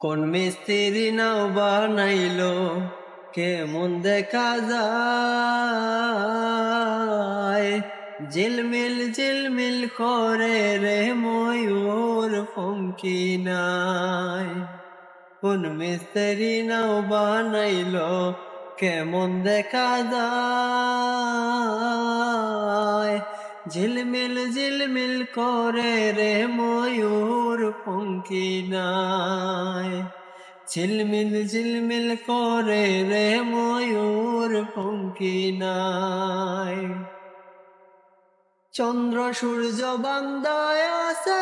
কোন মিস্ত্রি নাও বানাইলো, কেমন দেখা যায়? ঝিলমিল ঝিলমিল করে রে ময়ূর ফঙ্কি নাই। কোন মিস্ত্রি নাও বানাইলো, কেমন দেখা যায়? ঝিলমিল ঝিলমিল করে রে ময়ূর পঙ্কি নাই ঝিলমিল ঝিলমিল করে রে ময়ূর পঙ্কি নাই চন্দ্র সূর্য বান্দায় আছে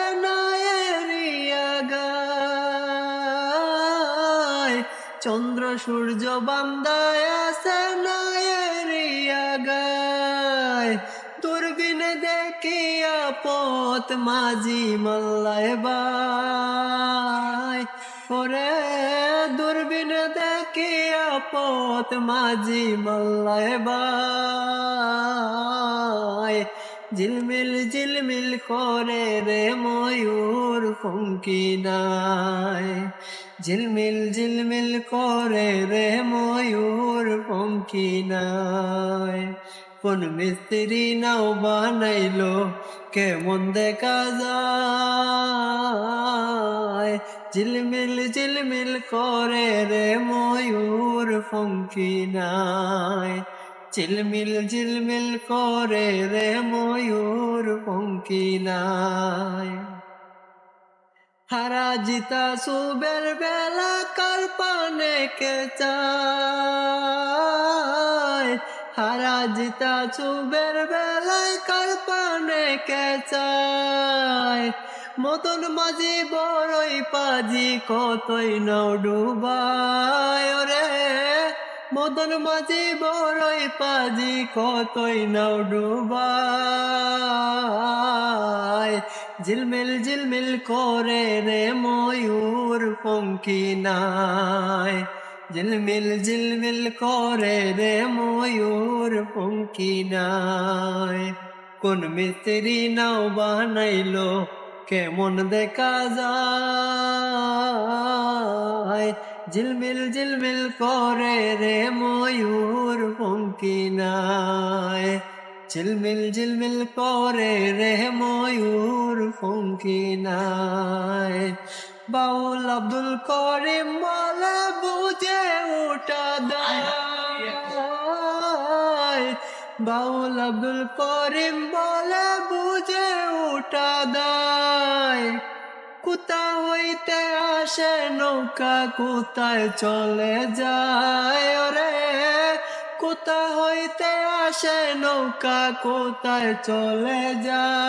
চন্দ্র সূর্য বান্দায় আছে নায়েরিয়া দেখিয়া পথ মাঝি মাল্লায় বাই। ওরে দূরবীনে দেখিয়া পথ মাঝি মাল্লায় বাই। ঝিলমিল ঝিলমিল করে রে ময়ূর ফঙ্কি নাই। ঝিলমিল ঝিলমিল করে রে ময়ূর ফঙ্কি নাই। কোন মিস্ত্রি নাও বানাইলো, কেমন দেখা যায়? ঝিলমিল ঝিলমিল করে রে ময়ূর ফঙ্কি নাই ঝিলমিল ঝিলমিল করে রে ময়ূর পঙ্কি নাই হারা জিতা সুবের বেলা কার পানে কে চায়? হারা জিতা সুবের বেলায় কার পানে কে চায় মতন মাঝি বড়ই পাজি, কতই নাও ডুবায় রে মদন মাঝি বড়ই পাজি, কতই নাও ডুবায়। ঝিলমিল ঝিলমিল করে রে ময়ূর পঙ্কি নাই ঝিলমিল ঝিলমিল করে রে ময়ূর পঙ্কি নাই কোন মিস্ত্রি নাও বানাইলো, কেমন দেখা যায়? ঝিলমিল ঝিলমিল করে রে ময়ূর পঙ্কি নাই ঝিলমিল ঝিলমিল করে রে ময়ূর পঙ্কি নাই বাউল আব্দুল করিম বলে বুঝে বাউল আব্দুল করিম বলে বুঝে উঠা দায়। কোথা হইতে আসে নৌকা কোথায় চলে যায়। রে কোথা হইতে আসে নৌকা, কোথায় চলে যায়?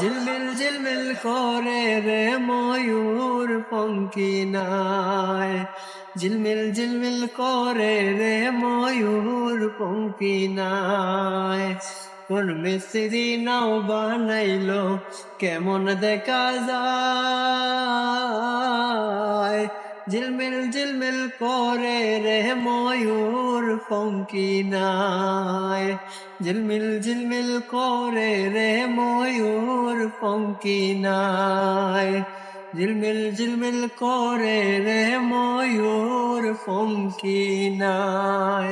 ঝিলমিল ঝিলমিল করে রে ময়ূর পঙ্কি নাই ঝিলমিল ঝিলমিল করে রে ময়ূর পঙ্কি নাই কোন মিস্ত্রি নাও বানাইলো, কেমন দেখা যায়? ঝিলমিল ঝিলমিল করে রে ময়ূর পঙ্কি নাই ঝিলমিল ঝিলমিল করে রে ময়ূর পঙ্কি নাই ঝিলমিল ঝিলমিল করে রে ময়ূর পঙ্কি নাই